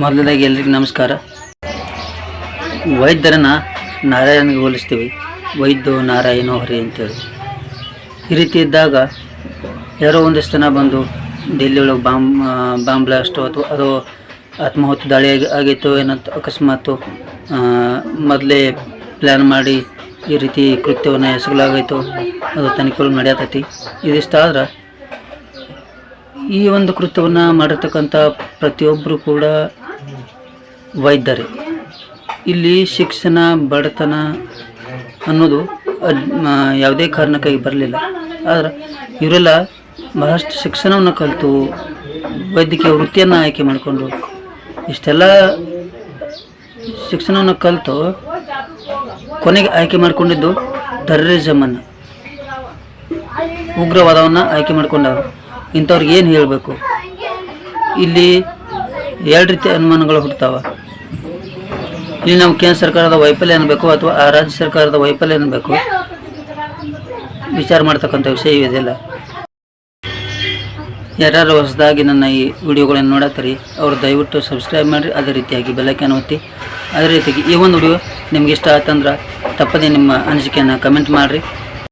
ಮೊದಲದಾಗಿ ಎಲ್ರಿಗೂ ನಮಸ್ಕಾರ. ವೈದ್ಯರನ್ನು ನಾರಾಯಣಗೆ ಹೋಲಿಸ್ತೀವಿ. ವೈದ್ಯೋ ನಾರಾಯಣೋ ಹರಿ ಅಂತೇಳಿ. ಈ ರೀತಿ ಇದ್ದಾಗ ಯಾರೋ ಒಂದಿಷ್ಟು ಜನ ಬಂದು ಡೆಲ್ಲಿ ಒಳಗೆ ಬಾಂಬ್ ಬಾಂಬ್ ಬ್ಲಾಸ್ಟು ಅಥವಾ ಅದು ಆತ್ಮಾಹುತಿ ದಾಳಿ ಆಗಿ, ಆಗಿತ್ತು ಏನಂತ ಅಕಸ್ಮಾತು ಮೊದಲೇ ಪ್ಲ್ಯಾನ್ ಮಾಡಿ ಈ ರೀತಿ ಕೃತ್ಯವನ್ನು ಎಸಗಲಾಗೈತು ಅದು ತನಿಖೆಗಳು ನಡೆಯತೈತಿ. ಇದಿಷ್ಟ ಆದ್ರೆ ಈ ಒಂದು ಕೃತ್ಯವನ್ನು ಮಾಡಿರ್ತಕ್ಕಂಥ ಪ್ರತಿಯೊಬ್ಬರು ಕೂಡ ವೈದ್ಯರೇ, ಇಲ್ಲಿ ಶಿಕ್ಷಣ, ಬಡತನ ಅನ್ನೋದು ಯಾವುದೇ ಕಾರಣಕ್ಕಾಗಿ ಬರಲಿಲ್ಲ. ಆದರೆ ಇವರೆಲ್ಲ ಬಹಳಷ್ಟು ಶಿಕ್ಷಣವನ್ನು ಕಲಿತು ವೈದ್ಯಕೀಯ ವೃತ್ತಿಯನ್ನು ಆಯ್ಕೆ ಮಾಡಿಕೊಂಡು ಇಷ್ಟೆಲ್ಲ ಶಿಕ್ಷಣವನ್ನು ಕಲಿತು ಕೊನೆಗೆ ಆಯ್ಕೆ ಮಾಡಿಕೊಂಡಿದ್ದು ಟೆರರಿಸಮನ್ನು ಉಗ್ರವಾದವನ್ನು ಆಯ್ಕೆ ಮಾಡಿಕೊಂಡವರು. ಇಂಥವ್ರಿಗೆ ಏನು ಹೇಳಬೇಕು? ಇಲ್ಲಿ ಎರಡು ರೀತಿ ಅನುಮಾನಗಳು ಹುಡ್ತಾವ ಇಲ್ಲಿ ನಾವು ಕೇಂದ್ರ ಸರ್ಕಾರದ ವೈಫಲ್ಯ ಅನ್ನಬೇಕು ಅಥವಾ ಆ ರಾಜ್ಯ ಸರ್ಕಾರದ ವೈಫಲ್ಯ ಅನ್ನಬೇಕು ವಿಚಾರ ಮಾಡ್ತಕ್ಕಂಥ ವಿಷಯ ಇದೆಲ್ಲ. ಯಾರ್ಯಾರು ಹೊಸದಾಗಿ ನನ್ನ ಈ ವಿಡಿಯೋಗಳನ್ನು ನೋಡತ್ತೀರಿ, ಅವರು ದಯವಿಟ್ಟು ಸಬ್ಸ್ಕ್ರೈಬ್ ಮಾಡಿರಿ, ಅದೇ ರೀತಿಯಾಗಿ ಬೆಲ್ಲೈಕನ್ ಒತ್ತಿ, ಅದೇ ರೀತಿಯಾಗಿ ಈ ಒಂದು ವಿಡಿಯೋ ನಿಮ್ಗೆ ಇಷ್ಟ ತಪ್ಪದೇ ನಿಮ್ಮ ಅನಿಸಿಕೆಯನ್ನು ಕಮೆಂಟ್ ಮಾಡಿರಿ.